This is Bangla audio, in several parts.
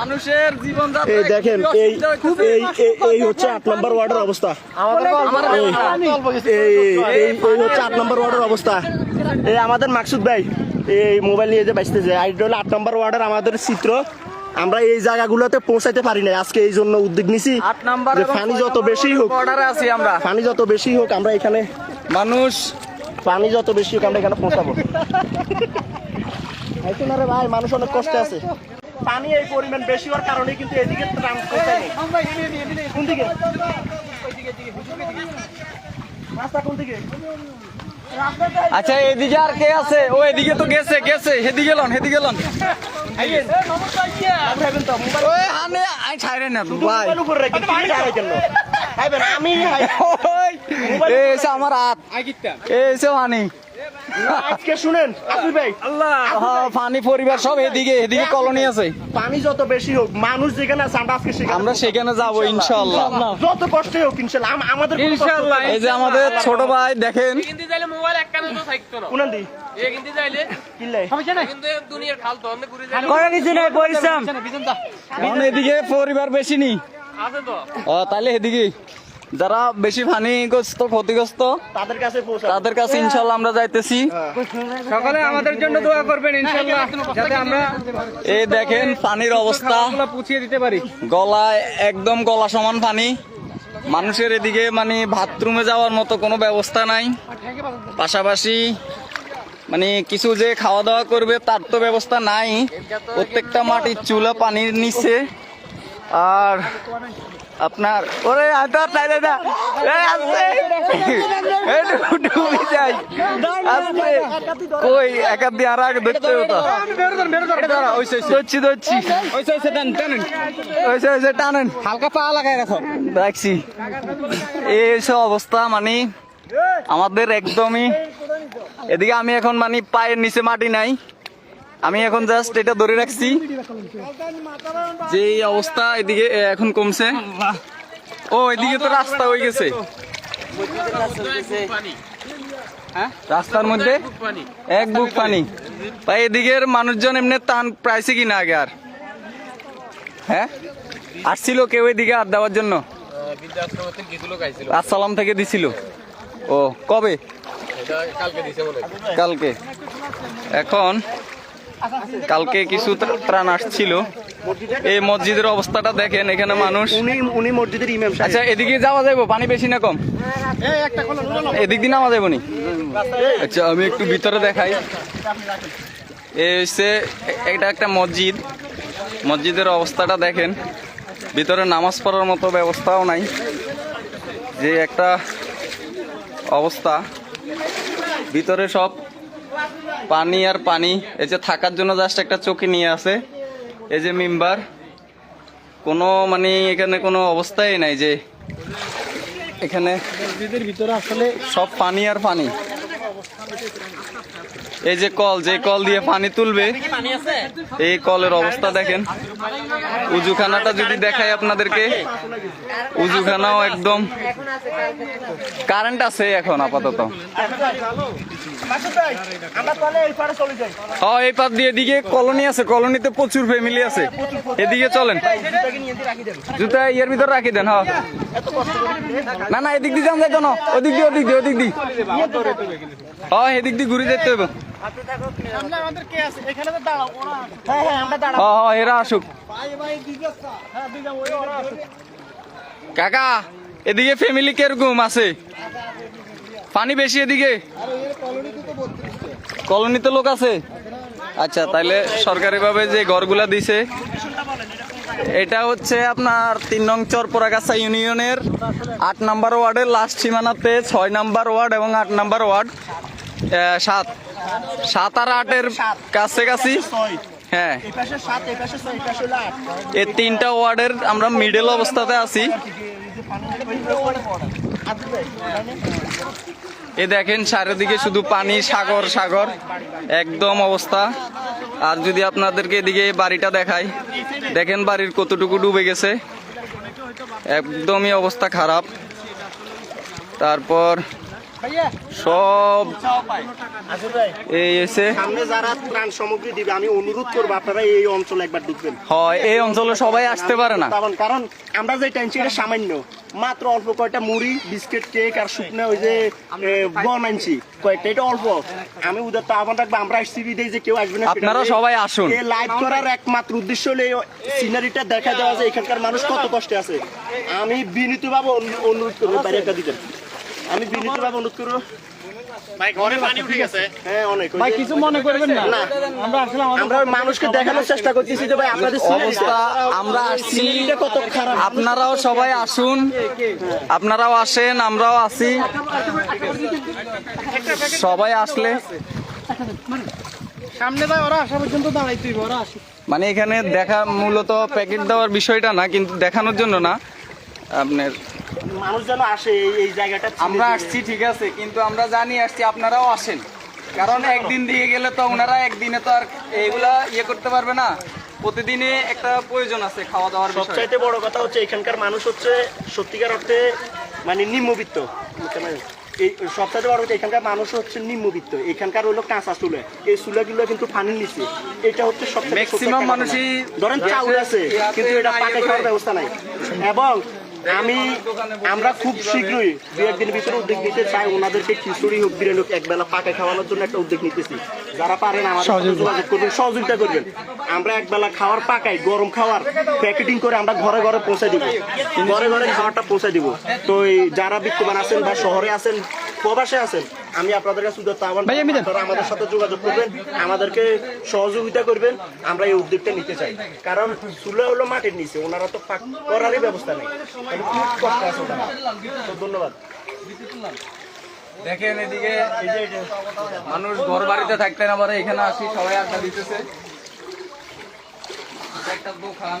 মানুষের জীবন এই দেখেন এই এই এই- হচ্ছে আট নম্বর ওয়ার্ডের অবস্থা। এই এই এই এই হচ্ছে আট নম্বর ওয়ার্ডের অবস্থা। এই আমাদের মাকসুদ ভাই এই মোবাইল নিয়ে যে বাঁচতেছে আইডিয়া হলো আট নম্বর ওয়ার্ডের আমাদের চিত্র। আমরা এই জায়গাগুলোতে পৌঁছাইতে পারি না আজকে এই জন্য উদ্যোগ নিছি যে পানি যত বেশি হোক অর্ডারে আছি আমরা। পানি যত বেশি হোক আমরা এখানে মানুষ পানি যত বেশি হোক আমরা এখানে পৌঁছাবো। আইসো না রে ভাই মানুষ অনেক কষ্টে আছে। পানি এই পরিমাণ বেশি হওয়ার কারণে কিন্তু এদিকে পৌঁছায়নি কোন দিকে? রাস্তা কোন দিকে? আচ্ছা এদিকে আর কে আছে? ও এদিকে তো গেছে গেছে। হেদিকে লন হেদিকে লন। আমার হাত। এসে আজকে শুনেন আসিফ ভাই। হ্যাঁ, পানি পরিবার সব এদিকে এদিকে কলোনি আছে। পানি যত বেশি হোক মানুষ যেখানে আছে আমরা আজকে সেখানে আমরা সেখানে যাব ইনশাআল্লাহ যত কষ্টে হোক ইনশাল্লাহ। আমাদের কোনো না। এই যে আমাদের ছোট ভাই দেখেন। কিন্তু যাইলে মোবাইল একখানে তো থাকতো না কোনান দি এ কিন্তু যাইলে কিনলে কিন্তু দুনিয়ার খাল তো অন্য ঘুরে কিছু নাই পরিশ্রম। এদিকে পরিবার বেশি নি। আছে তো। ও তাহলে এদিকে। যারা বেশি পানিগ্রস্ত ক্ষতিগ্রস্ত তাদের কাছে তাদের কাছে ইনশাল্লাহ আমরা যাইতেছি। সকালে আমাদের জন্য দোয়া করবেন ইনশাল্লাহ যাতে আমরা এই দেখেন পানির অবস্থা। পুছিয়ে দিতে পারি। গলায় একদম গলা সমান পানি মানুষের এদিকে মানে বাথরুমে যাওয়ার মতো কোনো ব্যবস্থা নাই। পাশাপাশি মানে কিছু যে খাওয়া দাওয়া করবে তার তো ব্যবস্থা নাই। প্রত্যেকটা মাটির চুলা পানির নিচে। আর আপনার ওরে আটা তাই না এই আসছে এই ডুবি যাই। কই, একা আর আগে ধরতে ওইসে ওইসে টানেন হালকা পা লাগাই রাখো দেখছি। এইসব অবস্থা মানে। আমাদের একদমই এদিকে আমি এখন মানে পায়ের নিচে মাটি নাই। আমি এখন জাস্ট এটা ধরে রাখছি। যে অবস্থা এদিকে এখন কমছে। ও এদিকে তো রাস্তা হয়ে গেছে। হ্যাঁ? রাস্তার মধ্যে? এক বুক পানি। ভাই এদিকের মানুষজন এমনি টান প্রাইসে কিনা আগে আর? হ্যাঁ? আসছিল কেউ এদিকে আর দেওয়ার জন্য? আসসালাম থেকে দিছিল। ও কবে? কালকে। এখন কালকে কিছু ত্রা- ত্রাণ আসছিল। এই মসজিদের অবস্থাটা দেখেন এখানে মানুষ। উনি উনি মসজিদের ইমাম আচ্ছা এদিকে যাওয়া যাইবো? পানি বেশি না কম? এদিক দিয়ে নামা যাইব নি? আচ্ছা আমি একটু ভিতরে দেখাই। এসে এটা একটা মসজিদ। মসজিদের অবস্থাটা দেখেন। ভিতরে নামাজ পড়ার মতো ব্যবস্থাও নাই। যে একটা অবস্থা। ভিতরে সব পানি আর পানি। এই যে থাকার জন্য জাস্ট একটা চৌকি নিয়ে আছে। এই যে মেম্বার। কোনো মানে এখানে কোনো অবস্থাই নাই যে এখানে ভিতরে আসলে সব পানি আর পানি। এই যে কল যে কল দিয়ে পানি। তুলবে। এই কলের অবস্থা দেখেন। উজুখানাটা যদি দেখাই আপনাদেরকে। উজুখানাও একদম কারেন্ট আছে এখন আপাতত। ভাই এই পারে চলে যাই হ এই পার দিয়ে এদিকে কলোনি আছে। কলোনিতে প্রচুর ফ্যামিলি আছে। এদিকে চলেন। জুতাকে নিয়ে দিয়ে রাখি দেন জুতা ইয়ের ভিতরে রাখি দেন হ্যাঁ না না এদিক দিয়ে যান যাইতো না ওদিক দিয়ে ওদিক দিয়ে ওদিক দিয়ে। হ্যাঁ এদিক দিয়ে ঘুরে যেতে হবে হ্যাঁ হ্যাঁ হ্যাঁ এরা আসুক। কাকা এদিকে ফ্যামিলি কীরকম আছে? পানি বেশি এদিকে? কলোনিতে লোক আছে? আচ্ছা তাইলে সরকারিভাবে যে ঘরগুলা দিছে এটা হচ্ছে আপনার তিন নং চরপরাগাছা ইউনিয়নের আট নাম্বার ওয়ার্ডের লাস্ট সীমানাতে ছয় নাম্বার ওয়ার্ড এবং আট নাম্বার ওয়ার্ড সাত। সাত আর আটের কাছাকাছি। হ্যাঁ। এই তিনটা ওয়ার্ডের আমরা মিডল অবস্থাতে আছি। এ দেখেন চারিদিকে শুধু পানি সাগর সাগর একদম অবস্থা। আর যদি আপনাদেরকে এদিকে বাড়িটা দেখাই দেখেন বাড়ির কতটুকু ডুবে গেছে। একদমই অবস্থা খারাপ। তারপর সব এই এসে সামনে যারা ত্রাণ সামগ্রী দিবে আমি অনুরোধ করব আপনারা এই অঞ্চলে একবার ঢুকবেন। হয় এই অঞ্চলে সবাই আসতে পারে না। কারণ আমরা যে এটা সামান্য। মাত্র অল্প কয়টা মুড়ি বিস্কিট কেক আর শুকনো ওই যে বন আনছি। কয়েকটা এটা অল্প। আমি উদার তো আহ্বান রাখব আমরা আসছি বিদেই যে কেউ আসবে না আপনারা সবাই আসুন। এই লাইভ করার একমাত্র উদ্দেশ্য হলো এই সিনারিটা দেখা দেওয়া যে এখানকার মানুষ কত কষ্টে আছে। আমি বিনীতভাবে অনু- অনুরোধ করব বাইরে একটা দিতেন আমি বিনীতভাবে অনুরোধ করব। হ্যাঁ অনেক ওই যে- কিছু মনে করবেন না। না। আমরা আসলে আমাদের আমরা মানুষকে দেখানোর চেষ্টা করতেছি যে ভাই আপনাদের অবস্থা আমরা আসছি। সিনারিটা কত খারাপ। আপনারাও সবাই আসুন। আপনারাও আসেন আমরাও আছি সবাই আসলে। সামনে ওরা আসা পর্যন্ত দাঁড়াইতে হইব, ওরা আসে মানে এখানে দেখা মূলত প্যাকেট দেওয়ার বিষয়টা না কিন্তু দেখানোর জন্য না। আপনার মানুষ যেন আসে এই- জায়গাটা আমরা আসছি ঠিক আছে কিন্তু আমরা জানি আসছি আপনারাও আসেন। কারণ একদিন দিয়ে গেলে তো ওনারা একদিনে তো আর এইগুলা ইয়ে করতে পারবে না। প্রতিদিনে একটা প্রয়োজন আছে খাওয়া দাওয়ার বিষয়। সবচাইতে বড় কথা হচ্ছে এখানকার মানুষ হচ্ছে সত্যিকার অর্থে মানে নিম্নবিত্ত। এই সবচাইতে বড় কথা এখানকার মানুষ হচ্ছে নিম্নবিত্ত। এখানকার হলো কাঁচা চুলে। এই চুলাগুলো কিন্তু পানির নিচে। এটা হচ্ছে সবচেয়ে Maximum মানুষই ধরেন চাউল আছে কিন্তু এটা নাই খাওয়ার ব্যবস্থা নাই। এবং আমি আমরা খুব শীঘ্রই দু একদিনের ভিতরে উদ্যোগ নিতে চাই। ওনাদেরকে খিচুড়ি হোক, বিরিয়ানি হোক, একবেলা পাকা খাওয়ানোর জন্য একটা উদ্যোগ নিতেছি। যারা পারেন আমাদের যোগাযোগ করবেন সহযোগিতা করবেন। আমরা একবেলা খাওয়ার পাকাই গরম খাওয়ার প্যাকেটিং করে আমরা ঘরে ঘরে পৌঁছে দিব। ঘরে ঘরে খাওয়ারটা পৌঁছে দিব। তো এই যারা বিত্তমান আছেন বা শহরে আছেন প্রবাসে আছেন আমি আপনাদের কাছে উদ্যোগ আহ্বান আপনারা আমাদের সাথে যোগাযোগ করবেন আমাদেরকে সহযোগিতা করবেন আমরা এই উদ্যোগটা নিতে চাই। কারণ চুলা হলো মাটির নিচে ওনারা তো পাক করারই ব্যবস্থা নেই। কষ্ট আছে তো ধন্যবাদ। দেখেন এদিকে মানুষ ঘর বাড়িতে থাকতে না পারে এখানে আসি, সবাই আড্ডা দিতেছে। একটা দোকান।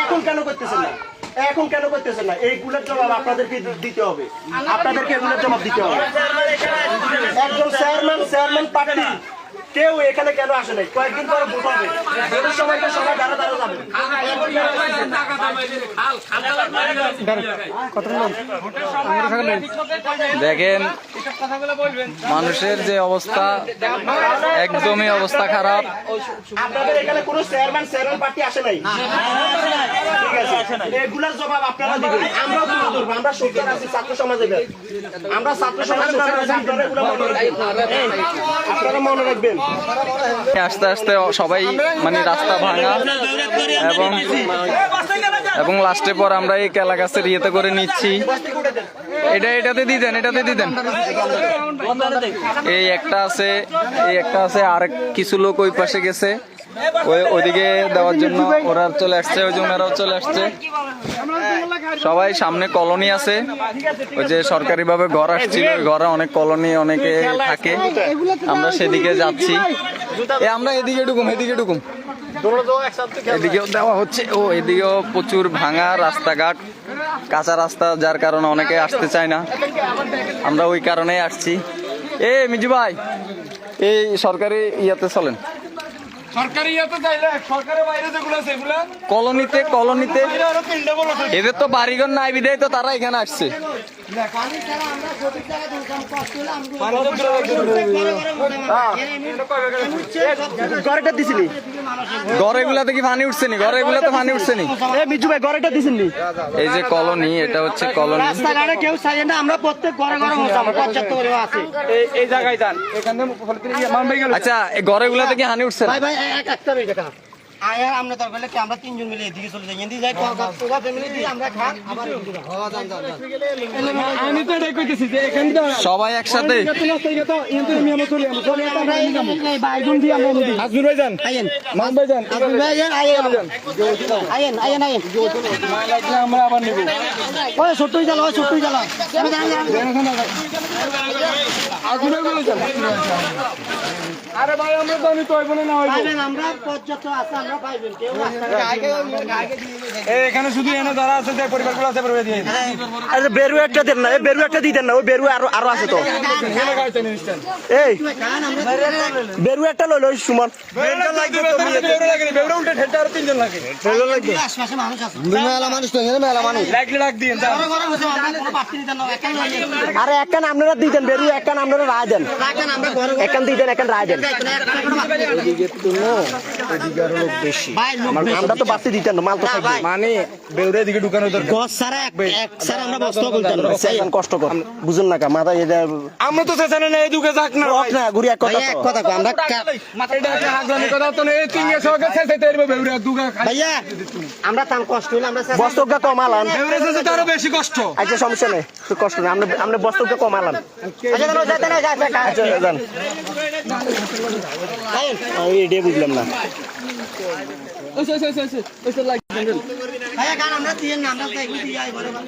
এখন কেন করতেছেন না? এখন কেন করতেছেন না? এইগুলোর জবাব আপনাদেরকে দিতে হবে। আপনাদেরকে এগুলোর জবাব দিতে হবে। একজন চেয়ারম্যান চেয়ারম্যান পার্টি কেউ এখানে কেন আসে নাই? কয়েকদিন পরে ভোট হবে। ভোটের সময় তো সবাই দাঁড়া দাঁড়া যাবে? দেখেন মানুষের যে অবস্থা একদমই অবস্থা খারাপ। আপনাদের এখানে কোনো চেয়ারম্যান চেয়ারম্যান পার্টি আসে নাই? ঠিক আছে। এগুলার জবাব আপনারা দিবেন। তুলে ধরবো আমরা সরকার আছি ছাত্র সমাজের। আমরা ছাত্র সমাজ আপনারা মনে রাখবেন। আস্তে আস্তে সবাই মানে রাস্তা ভাঙা এবং এবং লাস্টে পর আমরা এই কেলা গাছের ইয়েতে করে নিচ্ছি। এটা এটাতে দিতেন এটাতে দিতেন। এই একটা আছে, এই একটা আছে, আর কিছু লোক ওই পাশে গেছে। ওই ওইদিকে দেওয়ার জন্য ওরা চলে আসছে, ওই জন্য ওরাও চলে আসছে। সবাই সামনে কলোনি আছে। ওই যে সরকারি ভাবে ঘর আসছিল ঘরে অনেক কলোনি, অনেকে থাকে। আমরা সেদিকে যাচ্ছি। এ, আমরা এদিকে ঢুকুম এদিকে ঢুকুম। এদিকেও দেওয়া হচ্ছে। ও, এদিকেও প্রচুর ভাঙা রাস্তাঘাট, কাঁচা রাস্তা, যার কারণে অনেকে আসতে চায় না। আমরা ওই কারণেই আসছি। এ, মিজু ভাই, এই সরকারি ইয়াতে চলেন। সরকারি ইয়েতে চাইলে সরকারের বাইরে যেগুলো সেগুলো কলোনিতে কলোনিতে। এদের তো বাড়িঘর নাই বিদায় তো তারা এখানে আসছে। ঘরেটা দিছিনি ঘরে গুলাতে কি পানি উঠছে নি? ঘরে গুলাতে পানি উঠছে নি? এ বিজু ভাই ঘরেটা নি? এই যে কলোনি এটা হচ্ছে কলোনি। রাস্তাঘাটে কেউ চাই না আমরা প্রত্যেক ঘরে ঘরে বসাবো পর্যাপ্ত পরিমাণ আছে। এই এই জায়গায় যান। এখানে ইয়ে গেল। আচ্ছা এই ঘরে গুলাতে কি হানি উঠছে ভাই ভাই একটা দেখা আয়া আমরা দরকার হলে কি আমরা তিনজন মিলে এদিকে চলে যাই। এদিকে যাই কোকা ফ্যামিলি দিয়ে আমরা খান আবার হ্যাঁ, যান, যান, যান। আমি তো এটাই কইতেছি যে এখানে সবাই একসাথে। আজমির ভাই যান। আইয়েন। মান ভাই যান। ভাই, আইয়েন, আইয়েন। আইয়েন, আইয়েন, আইয়েন। আমরা আবার নিব। ওই ছোট্টই জ্বালা, ওই ছোট্টই জ্বালা। যান, যান, যান। আজমির ভাই বলে যান আরে ভাই আমরা তো তো হইব না আমরা পর্যাপ্ত আছে, আমরা পাইবেন। কেউ রাস্তায়- এই এখানে শুধু এনে যারা আছে যে পরিবারগুলো আছে পরিবার দিয়ে আরে বেরু একটা দেন না এই বেরু একটা দিয়ে দেন না ওই বেরু আরও আরও আছে তো। এই বেরু একটা লইল ওই সুমন। আর দিতেন একখান আপনারা দিয়ে দেন বেরু একখান আপনারা রায় দেন। একখান একখান রায় দেন। বেশি। আমরা তো বাড়তি দিতেন না মাল তো থাকবে। মানে বেউরা দিকে ঢুকানো দরকার। গছ ছাড়া এক- এক ছাড়া আমরা বস্তাও খুলতাম না। কষ্ট কর। বুঝুন না কা মাথা এটা আমরা তো সেখানে যাক না রক না ঘুরি এক কথা এক কথা আমরা কা- এটা হাগলানি কথা তো নেই তিন এসে ওকে ছেড়ে তেরবে বেউরা দুগা ভাইয়া, আমরা তার কষ্ট হইলে আমরা বেশি কষ্ট। আচ্ছা সমস্যা নেই তো কষ্ট আমরা আমরা কমালাম আচ্ছা, না, আচ্ছা বুঝলাম না। আমরা দিয়েন না, আমরা তো এগুলো দিয়ে আই ঘরে ঘরে।